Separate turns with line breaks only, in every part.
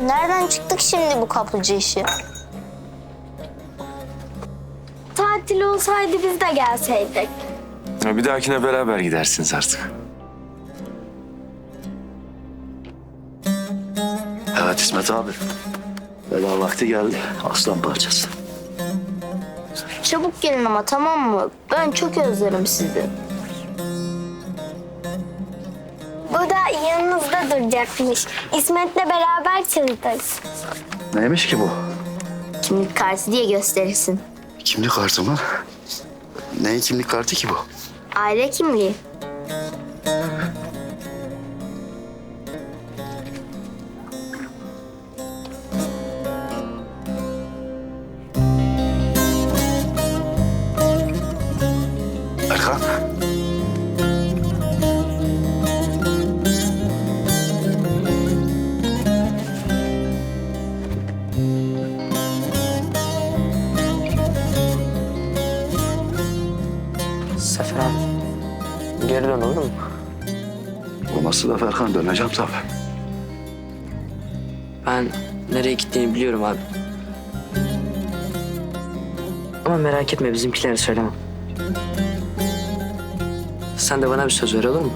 Nereden çıktık şimdi bu kapıcı işi?
Tatil olsaydı biz de gelseydik.
Ya bir dahakine beraber gidersiniz artık.
Evet İsmet abi. Veda vakti geldi. Aslan parçası.
Çabuk gelin ama tamam mı? Ben çok özlerim sizi.
Duracakmış. İsmet'le beraber çıldırız.
Neymiş ki bu?
Kimlik kartı diye gösterirsin.
Kimlik kartı mı? Neyin kimlik kartı ki bu?
Aile kimliği.
Geri dön olur mu?
Olmazsa da Erkan döneceğim tabii.
Ben nereye gittiğini biliyorum abi. Ama merak etme bizimkilere söylemem. Sen de bana bir söz ver olur mu?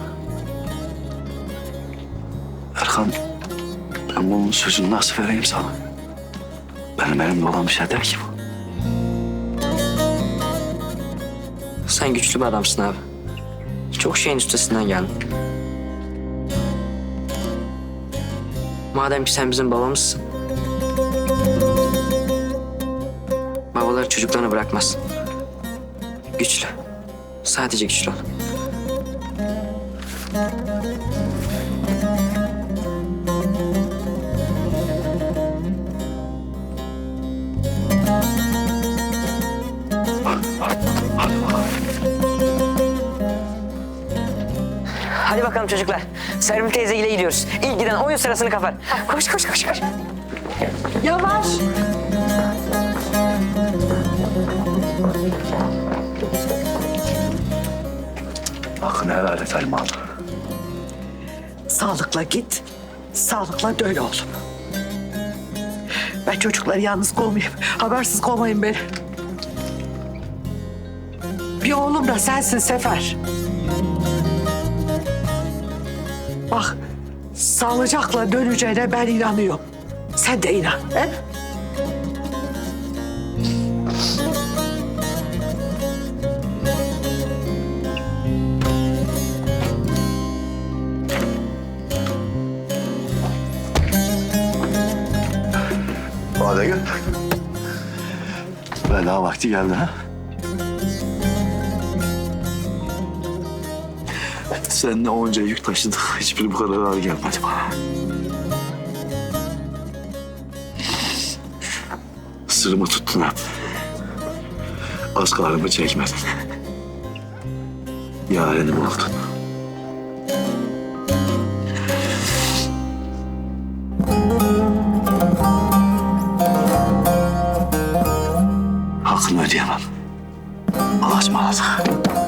Erkan, ben bunun sözünü nasıl vereyim sana? Benim elimde olan bir şey değil ki bu.
Sen güçlü bir adamsın abi. Çok şeyin üstesinden geldin. Madem ki sen bizim babamızsın. Babalar çocuklarını bırakmaz. Güçlü. Sadece güçlü ol. Hadi bakalım çocuklar. Serpil teyzeyle gidiyoruz. İlk giden oyun sırasını kapar. Koş koş koş koş.
Yavaş.
Hakkını helal et Elmalı.
Sağlıkla git. Sağlıkla dön oğlum. Ben çocukları yalnız kovmayayım. Habersiz kovmayın beni. Bir oğlum da sensin Sefer. Bak sağlıcakla döneceğine ben inanıyorum. Sen de inan. He?
Hadi gel. Veda vakti geldi ha. Seninle onca yük taşıdık. Hiçbiri bu kadar ağır gelmedi bana. Sırrımı tuttun hep. Az karnımı çekmedin. Yarenim oldun. Hakkını ödeyemem. Allah'a ısmarladık.